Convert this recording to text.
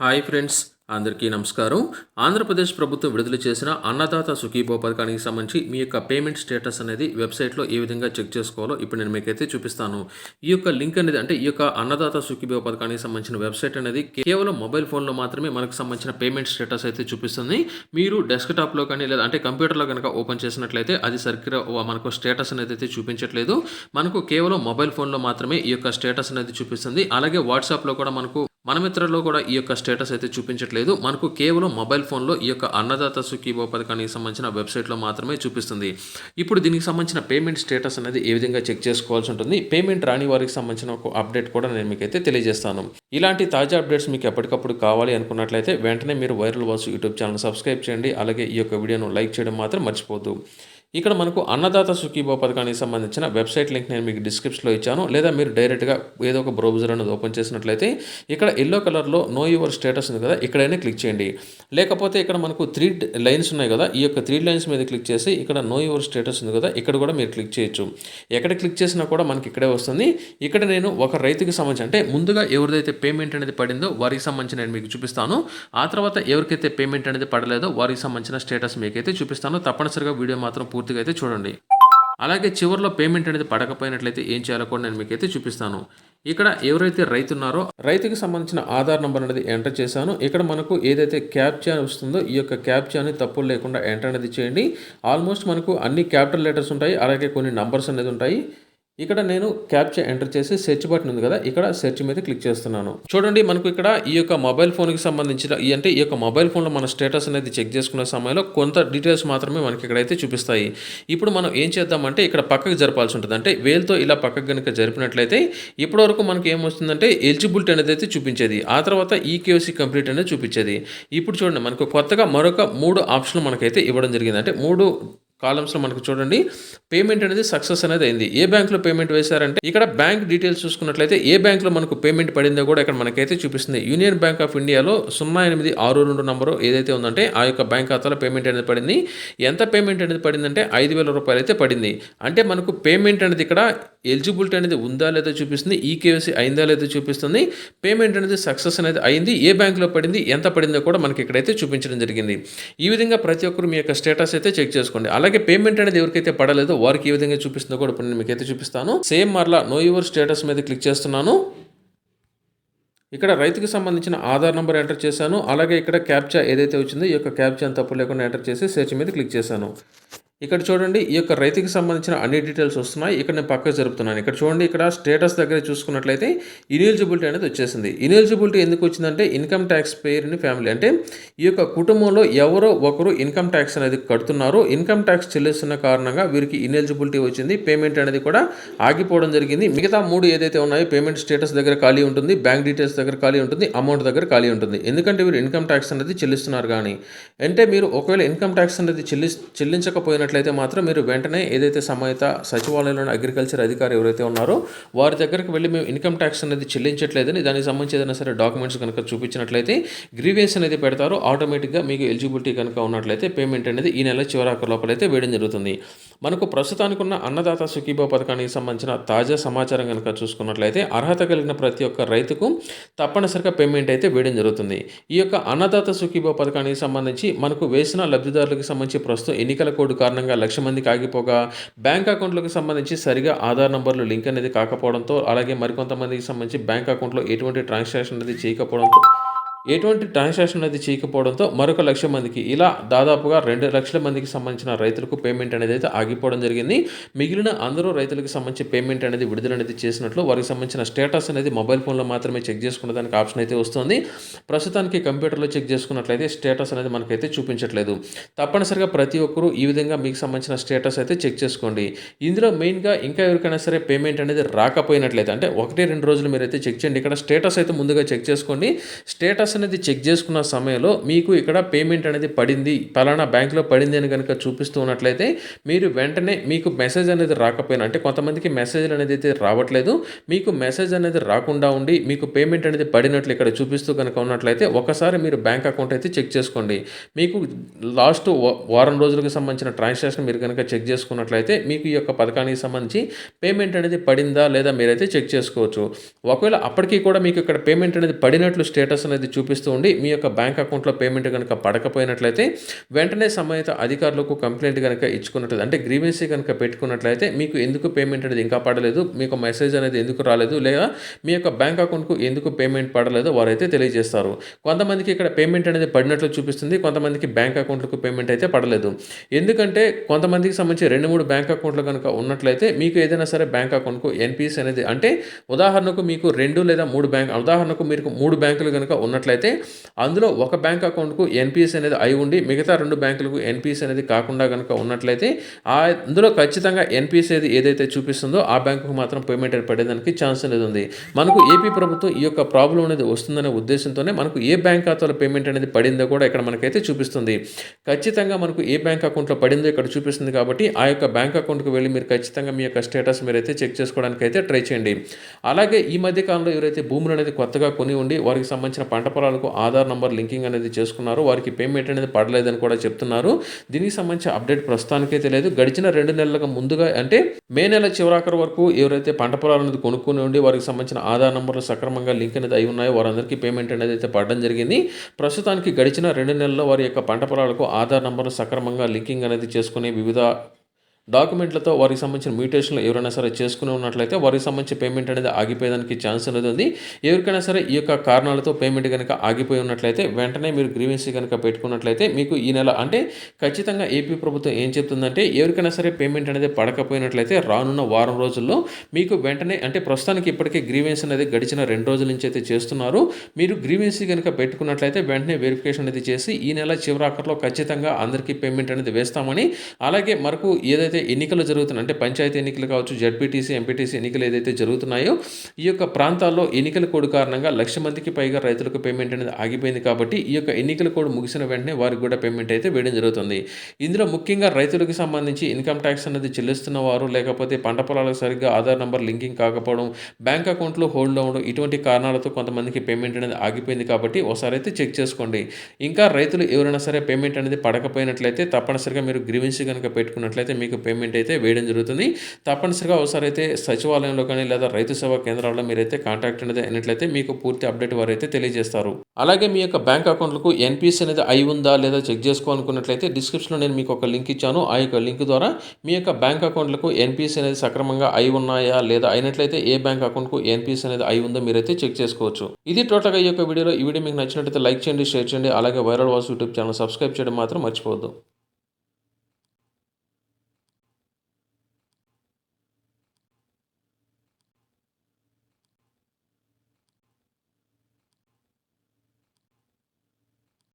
Hi friends అందరికీ నమస్కారం. ఆంధ్రప్రదేశ్ ప్రభుత్వం విడుదల చేసిన అన్నదాత సుఖీభో పథకానికి సంబంధించి మీ యొక్క పేమెంట్ స్టేటస్ అనేది వెబ్సైట్లో ఏ విధంగా చెక్ చేసుకోవాలో ఇప్పుడు నేను మీకైతే చూపిస్తాను. ఈ యొక్క లింక్ అనేది అంటే ఈ యొక్క అన్నదాత సుఖీభో పథకానికి సంబంధించిన వెబ్సైట్ అనేది కేవలం మొబైల్ ఫోన్లో మాత్రమే మనకు సంబంధించిన పేమెంట్ స్టేటస్ అయితే చూపిస్తుంది. మీరు డెస్క్టాప్లో కానీ లేదా అంటే కంప్యూటర్లో కనుక ఓపెన్ చేసినట్లయితే అది సరిగ్గా మనకు స్టేటస్ అనేది అయితే చూపించట్లేదు. మనకు కేవలం మొబైల్ ఫోన్లో మాత్రమే ఈ యొక్క స్టేటస్ అనేది చూపిస్తుంది. అలాగే వాట్సాప్లో కూడా మనకు మన కూడా ఈ యొక్క స్టేటస్ అయితే చూపించట్లేదు. మనకు కేవలం మొబైల్ ఫోన్లో ఈ యొక్క అన్నదాత సుఖీభో పథకానికి సంబంధించిన వెబ్సైట్లో మాత్రమే చూపిస్తుంది. ఇప్పుడు దీనికి సంబంధించిన పేమెంట్ స్టేటస్ అనేది ఏ విధంగా చెక్ చేసుకోవాల్సి ఉంటుంది? పేమెంట్ రాని వారికి సంబంధించిన ఒక అప్డేట్ కూడా నేను మీకైతే తెలియజేస్తాను. ఇలాంటి తాజా అప్డేట్స్ మీకు ఎప్పటికప్పుడు కావాలి అనుకున్నట్లయితే వెంటనే మీరు viral Vasu YouTube channel subscribe చేయండి. అలాగే ఈ యొక్క వీడియోను లైక్ చేయడం మాత్రం మర్చిపోద్దు ఇక్కడ మనకు అన్నదాత సుఖీభో పథకానికి సంబంధించిన వెబ్సైట్ లింక్ నేను మీకు డిస్క్రిప్షన్లో ఇచ్చాను. లేదా మీరు డైరెక్ట్గా ఏదో ఒక బ్రౌజర్ అనేది ఓపెన్ చేసినట్లయితే ఇక్కడ ఎల్లో కలర్లో నో యువర్ స్టేటస్ ఉంది కదా ఇక్కడైనా క్లిక్ చేయండి. లేకపోతే ఇక్కడ మనకు త్రీ లైన్స్ ఉన్నాయి కదా ఈ యొక్క త్రీ లైన్స్ మీద క్లిక్ చేసి ఇక్కడ నో యువర్ స్టేటస్ ఉంది కదా ఇక్కడ కూడా మీరు క్లిక్ చేయొచ్చు. ఎక్కడ క్లిక్ చేసినా కూడా మనకి ఇక్కడే వస్తుంది. ఇక్కడ నేను ఒక రైతుకి సంబంధించి అంటే ముందుగా ఎవరిదైతే పేమెంట్ అనేది పడిందో వారికి సంబంధించి నేను మీకు చూపిస్తాను. ఆ తర్వాత ఎవరికైతే పేమెంట్ అనేది పడలేదో వారికి సంబంధించిన స్టేటస్ మీకైతే చూపిస్తాను. తప్పనిసరిగా వీడియో మాత్రం పూర్తిగా అయితే చూడండి. అలాగే చివరిలో పేమెంట్ అనేది పడకపోయినట్లయితే ఏం చేయాలో కూడా నేను మీకు అయితే చూపిస్తాను. ఇక్కడ ఎవరైతే రైతు ఉన్నారో రైతుకి సంబంధించిన ఆధార్ నెంబర్ అనేది ఎంటర్ చేశాను. ఇక్కడ మనకు ఏదైతే క్యాప్చా వస్తుందో ఈ యొక్క క్యాప్చాని తప్పులు లేకుండా ఎంటర్ అనేది చేయండి. ఆల్మోస్ట్ మనకు అన్ని క్యాపిటల్ లెటర్స్ ఉంటాయి. అలాగే కొన్ని నంబర్స్ అనేది ఉంటాయి. ఇక్కడ నేను క్యాప్చర్ ఎంటర్ చేసి సెర్చ్ బటన్ ఉంది కదా ఇక్కడ సెర్చ్ మీద క్లిక్ చేస్తున్నాను. చూడండి మనకు ఇక్కడ ఈ యొక్క మొబైల్ ఫోన్కి సంబంధించిన అంటే ఈ యొక్క మొబైల్ ఫోన్లో మన స్టేటస్ అనేది చెక్ చేసుకునే సమయంలో కొంత డీటెయిల్స్ మాత్రమే మనకి ఇక్కడైతే చూపిస్తాయి. ఇప్పుడు మనం ఏం చేద్దామంటే ఇక్కడ పక్కకు జరపాల్సి ఉంటుంది. అంటే వేలుతో ఇలా పక్కకు కనుక జరిపినట్లయితే ఇప్పటివరకు మనకి ఏమొస్తుందంటే ఎలిజిబిలిటీ అనేది అయితే చూపించేది. ఆ తర్వాత ఈకేఓసి కంప్లీట్ అనేది చూపించేది. ఇప్పుడు చూడండి మనకు కొత్తగా మరొక మూడు ఆప్షన్లు మనకైతే ఇవ్వడం జరిగింది. అంటే మూడు కాలమ్స్లో మనకు చూడండి పేమెంట్ అనేది సక్సెస్ అనేది అయింది. ఏ బ్యాంక్లో పేమెంట్ వేశారంటే ఇక్కడ బ్యాంక్ డీటెయిల్స్ చూసుకున్నట్లయితే ఏ బ్యాంక్లో మనకు పేమెంట్ పడిందో కూడా ఇక్కడ మనకైతే చూపిస్తుంది. యూనియన్ బ్యాంక్ ఆఫ్ ఇండియాలో సున్నా ఎనిమిది ఆరు రెండు నంబరు ఏదైతే ఉందంటే ఆ యొక్క బ్యాంక్ ఖాతాలో పేమెంట్ అనేది పడింది. ఎంత పేమెంట్ అనేది పడిందంటే ఐదు వేల రూపాయలు అయితే పడింది. అంటే మనకు పేమెంట్ అనేది ఇక్కడ ఎలిజిబిలిటీ అనేది ఉందా లేదా చూపిస్తుంది ఈకేవైసీ అయిందా లేదా చూపిస్తుంది. పేమెంట్ అనేది సక్సెస్ అనేది అయింది. ఏ బ్యాంక్లో పడింది ఎంత పడిందో కూడా మనకి ఇక్కడైతే చూపించడం జరిగింది. ఈ విధంగా ప్రతి ఒక్కరు మీ యొక్క స్టేటస్ అయితే చెక్ చేసుకోండి. అలాగే పేమెంట్ అనేది ఎవరికైతే పడలేదో వారికి ఏ విధంగా చూపిస్తుందో కూడా ఇప్పుడు నేను మీకైతే చూపిస్తాను. సేమ్ మరలా నో యువర్ స్టేటస్ మీద క్లిక్ చేస్తున్నాను. ఇక్కడ రైతుకి సంబంధించిన ఆధార్ నెంబర్ ఎంటర్ చేశాను. అలాగే ఇక్కడ క్యాప్చా ఏదైతే వచ్చిందో ఈ యొక్క క్యాప్చా తప్పు లేకుండా ఎంటర్ చేసి సెర్చ్ మీద క్లిక్ చేశాను. ఇక్కడ చూడండి ఈ యొక్క రైతుకి సంబంధించిన అన్ని డీటెయిల్స్ వస్తున్నాయి. ఇక్కడ నేను పక్కకు జరుపుతున్నాను. ఇక్కడ చూడండి ఇక్కడ స్టేటస్ దగ్గర చూసుకున్నట్లయితే ఇనిలిజిబిలిటీ అనేది వచ్చేసింది. ఇనిలిజిబిలిటీ ఎందుకు వచ్చిందంటే income tax payer in family అంటే ఈ యొక్క కుటుంబంలో ఎవరో ఒకరు ఇన్కమ్ ట్యాక్స్ అనేది కడుతున్నారు. ఇన్కమ్ ట్యాక్స్ చెల్లిస్తున్న కారణంగా వీరికి ఇనిలిజిబిలిటీ వచ్చింది. పేమెంట్ అనేది కూడా ఆగిపోవడం జరిగింది. మిగతా మూడు ఏదైతే ఉన్నాయో పేమెంట్ స్టేటస్ దగ్గర ఖాళీ ఉంటుంది. బ్యాంక్ డీటెయిల్స్ దగ్గర ఖాళీ ఉంటుంది. అమౌంట్ దగ్గర ఖాళీ ఉంటుంది. ఎందుకంటే వీరు ఇన్కమ్ ట్యాక్స్ అనేది చెల్లిస్తున్నారు కానీ. అంటే మీరు ఒకవేళ ఇన్కమ్ ట్యాక్స్ అనేది చెల్లి చెల్లించకపోయినట్లయితే మాత్రం మీరు వెంటనే ఏదైతే సంబంధిత సచివాలయంలోని అగ్రికల్చర్ అధికారి ఎవరైతే ఉన్నారో వారి దగ్గరికి వెళ్ళి మేము ఇన్కమ్ ట్యాక్స్ అనేది చెల్లించట్లేదని దానికి సంబంధించి ఏదైనా సరే డాక్యుమెంట్స్ కనుక చూపించినట్లయితే గ్రీవియస్ అనేది పెడతారు. ఆటోమేటిక్గా మీకు ఎలిజిబిలిటీ కనుక ఉన్నట్లయితే పేమెంట్ అనేది ఈ నెల చివరాకు లోపలైతే వేయడం జరుగుతుంది. మనకు ప్రస్తుతానికి ఉన్న అన్నదాత సుఖీభో పథకానికి సంబంధించిన తాజా సమాచారం కనుక చూసుకున్నట్లయితే అర్హత కలిగిన ప్రతి ఒక్క రైతుకు తప్పనిసరిగా పేమెంట్ అయితే వేయడం జరుగుతుంది. ఈ యొక్క అన్నదాత సుఖీభో పథకానికి సంబంధించి మనకు వేసిన లబ్ధిదారులకు సంబంధించి ప్రస్తుతం ఎన్నికల కోడ్ కారణంగా లక్ష మందికి ఆగిపోగా బ్యాంక్ అకౌంట్లకు సంబంధించి సరిగా ఆధార్ నంబర్లు లింక్ అనేది కాకపోవడంతో అలాగే మరికొంతమందికి సంబంధించి బ్యాంక్ అకౌంట్లో ఎటువంటి ట్రాన్సాక్షన్ అనేది చేయకపోవడంతో ఎటువంటి ట్రాన్సాక్షన్ అనేది చేయకపోవడంతో మరొక లక్ష మందికి ఇలా దాదాపుగా రెండు లక్షల మందికి సంబంధించిన రైతులకు పేమెంట్ అనేది అయితే ఆగిపోవడం జరిగింది. మిగిలిన అందరూ రైతులకు సంబంధించి పేమెంట్ అనేది విడుదల అనేది చేసినట్లు వారికి సంబంధించిన స్టేటస్ అనేది మొబైల్ ఫోన్లో మాత్రమే చెక్ చేసుకునే దానికి ఆప్షన్ అయితే వస్తుంది. ప్రస్తుతానికి కంప్యూటర్లో చెక్ చేసుకున్నట్లయితే స్టేటస్ అనేది మనకైతే చూపించట్లేదు. తప్పనిసరిగా ప్రతి ఒక్కరూ ఈ విధంగా మీకు సంబంధించిన స్టేటస్ అయితే చెక్ చేసుకోండి. ఇందులో మెయిన్గా ఇంకా ఎవరికైనా సరే పేమెంట్ అనేది రాకపోయినట్లయితే అంటే ఒకటి రెండు రోజులు మీరైతే చెక్ చేయండి. ఇక్కడ స్టేటస్ అయితే ముందుగా చెక్ చేసుకోండి. స్టేటస్ అనేది చెక్ చేసుకున్న సమయంలో మీకు ఇక్కడ పేమెంట్ అనేది పడింది ఫలానా బ్యాంక్లో పడింది అని కనుక చూపిస్తూ ఉన్నట్లయితే మీరు వెంటనే మీకు మెసేజ్ అనేది రాకపోయినా అంటే కొంతమందికి మెసేజ్ అనేది అయితే రావట్లేదు మీకు మెసేజ్ అనేది రాకుండా ఉండి మీకు పేమెంట్ అనేది పడినట్లు ఇక్కడ చూపిస్తూ కనుక ఉన్నట్లయితే ఒకసారి మీరు బ్యాంక్ అకౌంట్ అయితే చెక్ చేసుకోండి. మీకు లాస్ట్ వారం రోజులకు సంబంధించిన ట్రాన్సాక్షన్ మీరు కనుక చెక్ చేసుకున్నట్లయితే మీకు ఈ యొక్క పథకానికి సంబంధించి పేమెంట్ అనేది పడిందా లేదా మీరైతే చెక్ చేసుకోవచ్చు. ఒకవేళ అప్పటికీ కూడా మీకు ఇక్కడ పేమెంట్ అనేది పడినట్లు స్టేటస్ అనేది చూపిస్తూ ఉండి మీ యొక్క బ్యాంక్ అకౌంట్లో పేమెంట్ కనుక పడకపోయినట్లయితే వెంటనే సంబంధిత అధికారులకు కంప్లైంట్ కనుక ఇచ్చుకున్నట్లయితే అంటే గ్రీవెన్సీ కనుక పెట్టుకున్నట్లయితే మీకు ఎందుకు పేమెంట్ అనేది ఇంకా పడలేదు మీకు మెసేజ్ అనేది ఎందుకు రాలేదు లేదా మీ యొక్క బ్యాంక్ అకౌంట్కు ఎందుకు పేమెంట్ పడలేదో వారైతే తెలియజేస్తారు. కొంతమందికి ఇక్కడ పేమెంట్ అనేది పడినట్లు చూపిస్తుంది కొంతమందికి బ్యాంక్ అకౌంట్లకు పేమెంట్ అయితే పడలేదు. ఎందుకంటే కొంతమందికి సంబంధించి రెండు మూడు బ్యాంక్ అకౌంట్లు కనుక ఉన్నట్లయితే మీకు ఏదైనా సరే బ్యాంక్ అకౌంట్కు ఎన్పిఎస్ అనేది అంటే ఉదాహరణకు మీకు రెండు లేదా మూడు బ్యాంక్ ఉదాహరణకు మీకు మూడు బ్యాంకులు కనుక ఉన్నట్లయితే అందులో ఒక బ్యాంక్ అకౌంట్కు ఎన్పిఎస్ అనేది అయి ఉండి మిగతా రెండు బ్యాంకులకు ఎన్పిఎస్ అనేది కాకుండా కనుక ఉన్నట్లయితే ఆ అందులో ఖచ్చితంగా ఎన్పిఎస్ ఏది ఏదైతే చూపిస్తుందో ఆ బ్యాంకుకు మాత్రం పేమెంట్ అనేది పడేదానికి ఛాన్స్ అనేది ఉంది. మనకు ఏపీ ప్రభుత్వం ఈ యొక్క ప్రాబ్లం అనేది వస్తుందనే ఉద్దేశంతోనే మనకు ఏ బ్యాంక్ ఖాతాలో పేమెంట్ అనేది పడిందో కూడా ఇక్కడ మనకైతే చూపిస్తుంది. ఖచ్చితంగా మనకు ఏ బ్యాంక్ అకౌంట్లో పడిందో ఇక్కడ చూపిస్తుంది కాబట్టి ఆ యొక్క బ్యాంక్ అకౌంట్కి వెళ్ళి మీరు ఖచ్చితంగా మీ యొక్క స్టేటస్ మీరైతే చెక్ చేసుకోవడానికి అయితే ట్రై చేయండి. అలాగే ఈ మధ్య కాలంలో ఎవరైతే భూములు అనేది కొత్తగా కొని ఉండి వారికి సంబంధించిన పంట పొలాలకు ఆధార్ నంబర్ లింకింగ్ అనేది చేసుకున్నారు. వారికి పేమెంట్ అనేది పడలేదని కూడా చెప్తున్నారు. దీనికి సంబంధించిన అప్డేట్ ప్రస్తుతానికైతే లేదు. గడిచిన రెండు నెలలకు ముందుగా అంటే మే నెల చివరాఖరు వరకు ఎవరైతే పంట పొలాలు అనేది కొనుక్కుని ఉండి వారికి సంబంధించిన ఆధార్ నంబర్లు సక్రమంగా లింక్ అనేది అయి ఉన్నాయో వారందరికీ పేమెంట్ అనేది అయితే పడడం జరిగింది. ప్రస్తుతానికి గడిచిన రెండు నెలల్లో వారి యొక్క పంట పొలాలకు ఆధార్ నంబర్లు సక్రమంగా లింకింగ్ అనేది చేసుకుని వివిధ డాక్యుమెంట్లతో వారికి సంబంధించిన మ్యూటేషన్లు ఎవరైనా సరే చేసుకుని ఉన్నట్లయితే వారికి సంబంధించి పేమెంట్ అనేది ఆగిపోయేదానికి ఛాన్స్ అనేది ఉంది ఎవరికైనా సరే ఈ యొక్క కారణాలతో పేమెంట్ కనుక ఆగిపోయి ఉన్నట్లయితే వెంటనే మీరు గ్రీవెన్సీ కనుక పెట్టుకున్నట్లయితే మీకు ఈ నెల అంటే ఖచ్చితంగా ఏపీ ప్రభుత్వం ఏం చెప్తుందంటే ఎవరికైనా సరే పేమెంట్ అనేది పడకపోయినట్లయితే రానున్న వారం రోజుల్లో మీకు వెంటనే అంటే ప్రస్తుతానికి ఇప్పటికే గ్రీవెన్స్ అనేది గడిచిన రెండు రోజుల నుంచి అయితే చేస్తున్నారు. మీరు గ్రీవెన్సీ కనుక పెట్టుకున్నట్లయితే వెంటనే వెరిఫికేషన్ అనేది చేసి ఈ నెల చివరాఖర్లో ఖచ్చితంగా అందరికీ పేమెంట్ అనేది వేస్తామని అలాగే మనకు ఏదైతే ఎన్నికలు జరుగుతున్నాయి అంటే పంచాయతీ ఎన్నికలు కావచ్చు జడ్పీటీసీ ఎంపీటీసీ ఎన్నికలు ఏదైతే జరుగుతున్నాయో ఈ యొక్క ప్రాంతాల్లో ఎన్నికల కోడ్ కారణంగా లక్ష మందికి పైగా రైతులకు పేమెంట్ అనేది ఆగిపోయింది కాబట్టి ఈ యొక్క ఎన్నికల కోడ్ ముగిసిన వెంటనే వారికి కూడా పేమెంట్ అయితే వేయడం జరుగుతుంది. ఇందులో ముఖ్యంగా రైతులకు సంబంధించి ఇన్కమ్ ట్యాక్స్ అనేది చెల్లిస్తున్న వారు లేకపోతే పంట పొలాలకు సరిగ్గా ఆధార్ నెంబర్ లింకింగ్ కాకపోవడం బ్యాంక్ అకౌంట్లో హోల్డ్ అవ్వడం ఇటువంటి కారణాలతో కొంతమందికి పేమెంట్ అనేది ఆగిపోయింది కాబట్టి ఒకసారి అయితే చెక్ చేసుకోండి. ఇంకా రైతులు ఎవరైనా సరే పేమెంట్ అనేది పడకపోయినట్లయితే తప్పనిసరిగా మీరు గ్రీవెన్సీ కనుక పెట్టుకున్నట్లయితే మీకు పేమెంట్ అయితే వేయడం జరుగుతుంది. తప్పనిసరిగా ఒకసారి అయితే సచివాలయంలో కానీ లేదా రైతు సేవా కేంద్రాల్లో మీరైతే కాంటాక్ట్ అనేది అయినట్లయితే మీకు పూర్తి అప్డేట్ వారు అయితే తెలియజేస్తారు. అలాగే మీ యొక్క బ్యాంక్ అకౌంట్లకు ఎన్పిఎస్ అనేది అయి ఉందా లేదా చెక్ చేసుకోవాలనుకున్నట్లయితే డిస్క్రిప్షన్లో నేను మీకు ఒక లింక్ ఇచ్చాను. ఆ యొక్క లింక్ ద్వారా మీ యొక్క బ్యాంక్ అకౌంట్లకు ఎన్పిఎస్ అనేది సక్రమంగా అయి ఉన్నాయా లేదా అయినట్లయితే ఏ బ్యాంక్ అకౌంట్కు ఎన్పిఎస్ అనేది అయి ఉందో మీరైతే చెక్ చేసుకోవచ్చు. ఇది టోటల్గా ఈ యొక్క వీడియోలో. ఈ వీడియో మీకు నచ్చినట్లయితే లైక్ చేయండి షేర్ చేయండి. అలాగే viral Vas YouTube channel subscribe చేయడం మాత్రం మర్చిపోవద్దు.